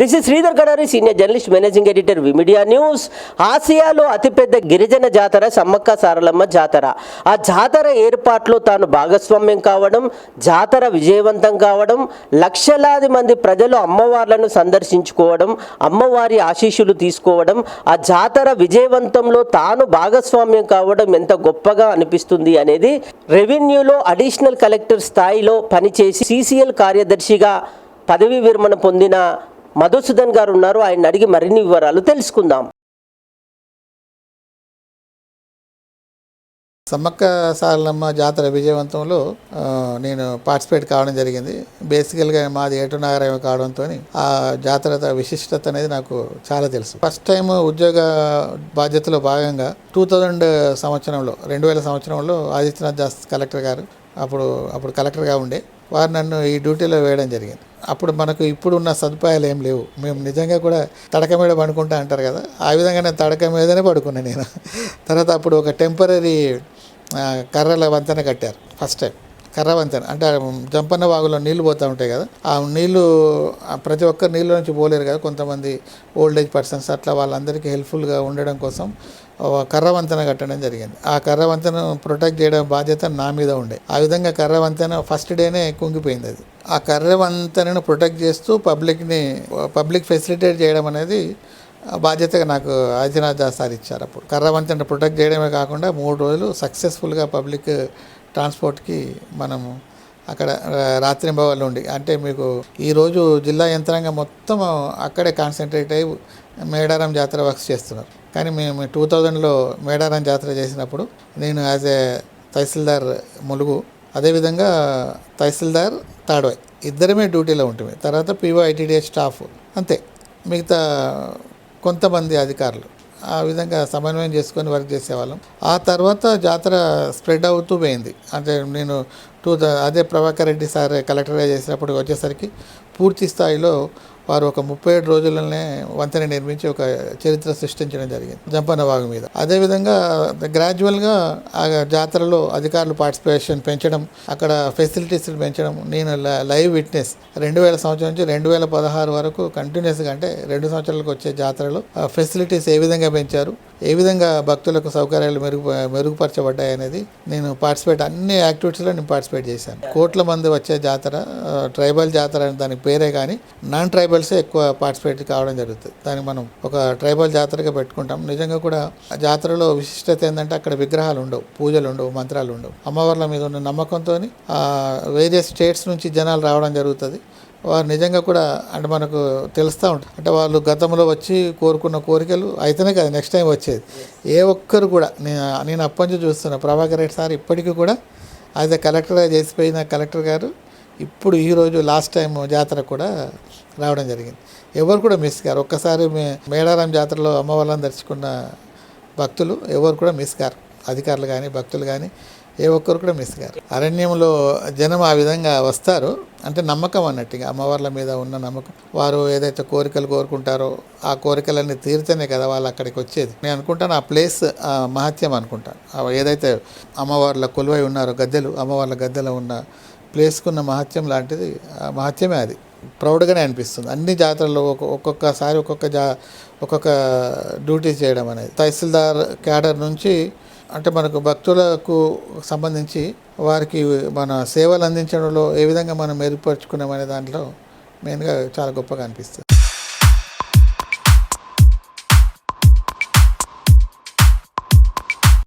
This is Sridhar Kadari senior journalist managing editor V media news. ఆసియాలో అతిపెద్ద గిరిజన జాతర సమ్మక్క సారలమ్మ జాతర. ఆ జాతర ఏర్పాట్లో తాను భాగస్వామ్యం కావడం జాతర విజయవంతం కావడం లక్షలాది మంది ప్రజలు అమ్మవార్లను సందర్శించుకోవడం అమ్మవారి ఆశీస్సులు తీసుకోవడం ఆ జాతర విజయవంతంలో తాను భాగస్వామ్యం కావడం ఎంత గొప్పగా అనిపిస్తుంది అనేది రెవెన్యూలో అడిషనల్ కలెక్టర్ స్థాయిలో పనిచేసి సీసీఎల్ కార్యదర్శిగా పదవీ విరమణ పొందిన మధుసూదన్ గారు ఉన్నారు. ఆయన అడిగి మరిన్ని వివరాలు తెలుసుకుందాం. సమ్మక్క సారలమ్మ జాతర విజయవంతంలో నేను పార్టిసిపేట్ కావడం జరిగింది. బేసికల్గా మాది ఏటు నగరం కావడంతో ఆ జాతర విశిష్టత అనేది నాకు చాలా తెలుసు. ఫస్ట్ టైం ఉద్యోగ బాధ్యతలో భాగంగా టూ థౌజండ్ సంవత్సరంలో రెండు వేల సంవత్సరంలో ఆదిత్యనాథ్ దాస్ కలెక్టర్ గారు అప్పుడు అప్పుడు కలెక్టర్గా ఉండే వారు నన్ను ఈ డ్యూటీలో వేయడం జరిగింది. అప్పుడు మనకు ఇప్పుడు ఉన్న సదుపాయాలు ఏం లేవు. మేము నిజంగా కూడా తడక మీద పడుకుంటా అంటారు కదా. ఆ విధంగా నేను తడక మీదనే పడుకున్నాను నేను. తర్వాత అప్పుడు ఒక టెంపరీ కర్రల వంతెన కట్టారు ఫస్ట్ టైం కర్ర వంతెన. అంటే జంపన్న వాగులో నీళ్ళు పోతూ ఉంటాయి కదా. ఆ నీళ్ళు ప్రతి ఒక్కరు నీళ్ళ నుంచి పోలేరు కదా. కొంతమంది ఓల్డ్ ఏజ్ పర్సన్స్ అట్లా వాళ్ళందరికీ హెల్ప్ఫుల్గా ఉండడం కోసం కర్ర వంతెన కట్టడం జరిగింది. ఆ కర్ర వంతెన ప్రొటెక్ట్ చేయడం బాధ్యత నా మీద ఉండే. ఆ విధంగా కర్ర వంతెన ఫస్ట్ డేనే కుంగిపోయింది అది. ఆ కర్ర వంతెనను ప్రొటెక్ట్ చేస్తూ పబ్లిక్ని పబ్లిక్ ఫెసిలిటేట్ చేయడం అనేది బాధ్యతగా నాకు ఆదినాథ్ దాస్ సార్ ఇచ్చారు అప్పుడు. కర్ర ప్రొటెక్ట్ చేయడమే కాకుండా మూడు రోజులు సక్సెస్ఫుల్గా పబ్లిక్ ట్రాన్స్పోర్ట్కి మనము అక్కడ ఆ, ఉండి అంటే మీకు ఈరోజు జిల్లా యంత్రాంగం మొత్తం అక్కడే కాన్సన్ట్రేట్ అయ్యి మేడారం జాతర వర్క్స్ చేస్తున్నారు. కానీ మేము టూ థౌజండ్లో మేడారం జాతర చేసినప్పుడు నేను యాజ్ ఏ తహసీల్దార్ ములుగు అదేవిధంగా తహసీల్దార్ తాడవాయ్ ఇద్దరమే డ్యూటీలో ఉంటుంది తర్వాత పీఓ ఐటీడీఎస్ స్టాఫ్ అంతే. మిగతా కొంతమంది అధికారులు. ఆ విధంగా సమన్వయం చేసుకొని వర్క్ చేసేవాళ్ళం. ఆ తర్వాత జాతర స్ప్రెడ్ అవుతూ పోయింది. అంటే నేను టూ అదే ప్రభాకర్ రెడ్డి సార్ కలెక్టర్గా చేసినప్పుడు వచ్చేసరికి పూర్తి స్థాయిలో వారు ఒక ముప్పై ఏడు రోజులనే వంతెన నిర్మించి ఒక చరిత్ర సృష్టించడం జరిగింది జంపన్న వాగు మీద. అదేవిధంగా గ్రాడ్యువల్గా ఆ జాతరలో అధికారులు పార్టిసిపేషన్ పెంచడం అక్కడ ఫెసిలిటీస్ పెంచడం నేను ల- లైవ్ విట్నెస్ రెండు వేల సంవత్సరం నుంచి రెండు వేల పదహారు వరకు కంటిన్యూస్గా అంటే రెండు సంవత్సరాలకు వచ్చే జాతరలో ఆ ఫెసిలిటీస్ ఏ విధంగా పెంచారు ఏ విధంగా భక్తులకు సౌకర్యాలు మెరుగు మెరుగుపరచబడ్డాయి అనేది నేను పార్టిసిపేట్ అన్ని యాక్టివిటీస్లో నేను పార్టిసిపేట్ చేశాను. కోట్ల మంది వచ్చే జాతర ట్రైబల్ జాతర అని దానికి పేరే కానీ నాన్ ట్రైబల్ ట్రైబల్సే ఎక్కువ పార్టిసిపేట్ కావడం జరుగుతుంది. దాన్ని మనం ఒక ట్రైబల్ జాతరగా పెట్టుకుంటాం. నిజంగా కూడా జాతరలో విశిష్టత ఏంటంటే అక్కడ విగ్రహాలు ఉండవు పూజలు ఉండవు మంత్రాలు ఉండవు. అమ్మవార్ల మీద ఉన్న నమ్మకంతో వేరియస్ స్టేట్స్ నుంచి జనాలు రావడం జరుగుతుంది. వారు నిజంగా కూడా అంటే మనకు తెలుస్తూ ఉంటుంది అంటే వాళ్ళు గతంలో వచ్చి కోరుకున్న కోరికలు అయితేనే కదా నెక్స్ట్ టైం వచ్చేది. ఏ ఒక్కరు కూడా నేను నేను అప్పటి నుంచి చూస్తున్నా. ప్రభాకర్ రెడ్డి సార్ ఇప్పటికీ కూడా యాజ్ ఎ కలెక్టర్గా చేసిపోయిన కలెక్టర్ గారు ఇప్పుడు ఈరోజు లాస్ట్ టైం జాతర కూడా రావడం జరిగింది. ఎవరు కూడా మిస్ గారు ఒక్కసారి మే మేడారం జాతరలో అమ్మవారిని దర్చుకున్న భక్తులు ఎవరు కూడా మిస్ గారు అధికారులు కానీ భక్తులు కానీ ఏ ఒక్కరు కూడా మిస్ గారు అరణ్యంలో జనం ఆ విధంగా వస్తారు. అంటే నమ్మకం అన్నట్టుగా అమ్మవార్ల మీద ఉన్న నమ్మకం. వారు ఏదైతే కోరికలు కోరుకుంటారో ఆ కోరికలన్నీ తీరితేనే కదా వాళ్ళు అక్కడికి వచ్చేది. నేను అనుకుంటాను ఆ ప్లేస్ మహత్యం అనుకుంటాను. ఏదైతే అమ్మవార్ల కొలువై ఉన్నారో గద్దెలు అమ్మవార్ల గద్దెలో ఉన్న ప్లేస్కున్న మహత్యం లాంటిది. మహత్యమే అది. ప్రౌడ్గానే అనిపిస్తుంది. అన్ని జాతరలో ఒక్కొ- ఒక్కొక్కసారి ఒక్కొక్క జా ఒక్కొక్క డ్యూటీ చేయడం అనేది. తహసీల్దార్ క్యాడర్ నుంచి అంటే మనకు భక్తులకు సంబంధించి వారికి మన సేవలు అందించడంలో ఏ విధంగా మనం మెరుగుపరుచుకున్నామనే దాంట్లో మెయిన్గా చాలా గొప్పగా అనిపిస్తుంది.